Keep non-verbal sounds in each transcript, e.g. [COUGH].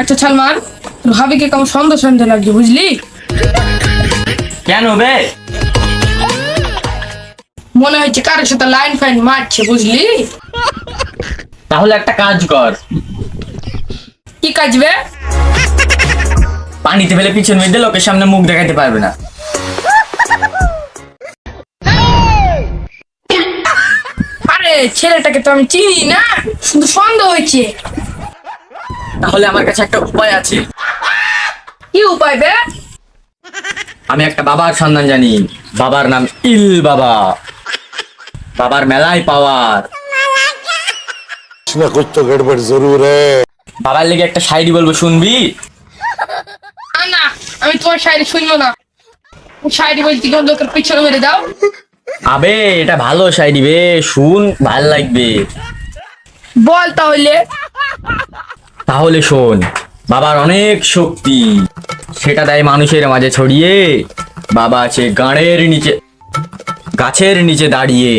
আচ্ছা সালমান তোর ভাবিকে কেমন সন্দেহ সন্দেহ লাগছে বুঝলি? কেন বে? মনে হচ্ছে কারোর সাথে লাইন ফাইন মারছে বুঝলি? তাহলে একটা কাজ কর। কি কাজ বে? পানিতে ফেলে পিছন মেয়ে লোকের সামনে মুখ দেখাতে পারবে না। ছেলেটাকে তো আমি চিনি না শুধু সন্দেহ হয়েছে। তাহলে আমার কাছে একটা উপায় আছে। কি উপায় বে? আমি একটা বাবার সন্ধান জানি। বাবার নাম ইল বাবা। বাবার মেলায় পাওয়ার। না করতে গড়বড় জরুর। বাবার লেগে একটা শায়রি বলব শুনবি? না না আমি তোমার শায়রি শুনব না। শায়রি বলছি লোকের পিছনে মেরে দাও। আবে এটা ভালো শায়রি বে শুন ভালো লাগবে। বল তাহলে। তাহলে শোন বাবার অনেক শক্তি। সেটা দেয় মানুষের মাঝে ছড়িয়ে বাবা আছে গাড়ের নিচে গাছের নিচে দাঁড়িয়ে।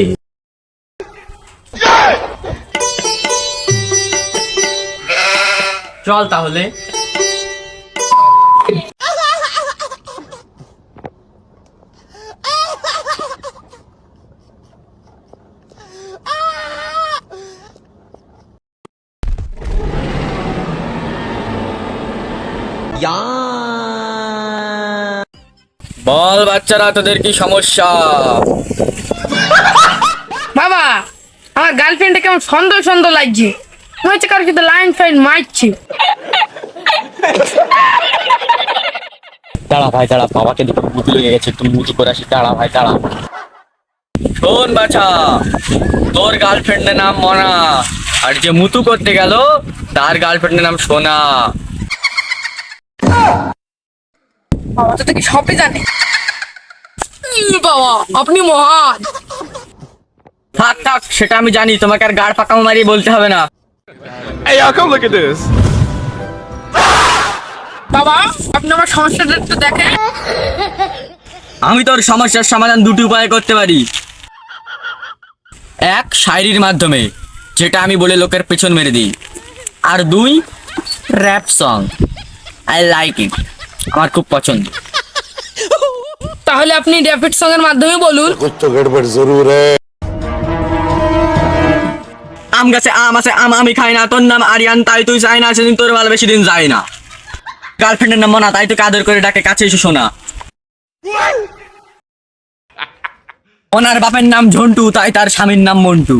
চল তাহলে। বল বাচ্চারা তোদের কি সমস্যা? বাবা আমার গার্লফ্রেন্ডে কেমন সন্দেহ সন্দেহ লাগছে। মনে হচ্ছে কারোর সাথে লাইন ফাইন মারছে। দাঁড়া ভাই দাঁড়া বাবাকে দেখে বুদ্ধি লেগে গেছে তুমি মুচু করে আসি। দাঁড়া ভাই দাঁড়া। শোন বাছা তোর গার্লফ্রেন্ডের নাম মনা। আর যে মুতু করতে গেল তার গার্লফ্রেন্ডের নাম সোনা। বাবা তো সবই জানে? বাবা আপনি মহান। থাক থাক সেটা আমি জানি তোমাকে আর গাড় পাকামো মারিয়ে বলতে হবে না। Hey, y'all, come look at this. বাবা আপনি আমার সমস্যাটা একটু দেখেন। আমি তোর সমস্যার সমাধান দুটি উপায়ে করতে পারি। এক শায়রির মাধ্যমে যেটা আমি বলে লোকের পেছন মেরে দিই। আর দুই rap song I like it আমার খুব পছন্দ তাহলে আপনি র্যাপিড সং এর মাধ্যমে বলুন कुछ तो गड़बड़ जरूर है আম গাছে আম আছে আম আমি খাই না তোর নাম আরিয়ান তাই তুই চাই না সেদিন তোর ভালো বেশি দিন যায় না গার্লফ্রেন্ডের নাম মনা তাই তোকে আদর করে ডাকে কাছে এসে শোনা ওনার বাপের নাম ঝন্টু তাই তার স্বামীর নাম মন্টু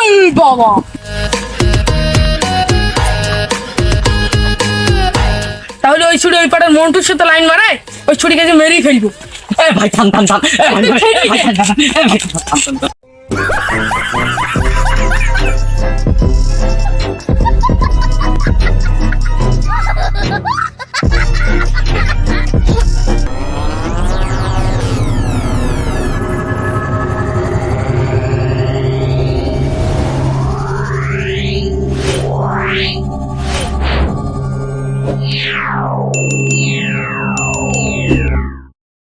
উম, বাবা তাহলে ওই ছুরি ওই পাড়ার মন্টুর সাথে লাইন মারায় ওই ছুরি কাছে মেরেই ফেলব এ ভাই থাম থাম থাম এ ভাই [LAUGHS] থাম, থাম, থাম। [LAUGHS]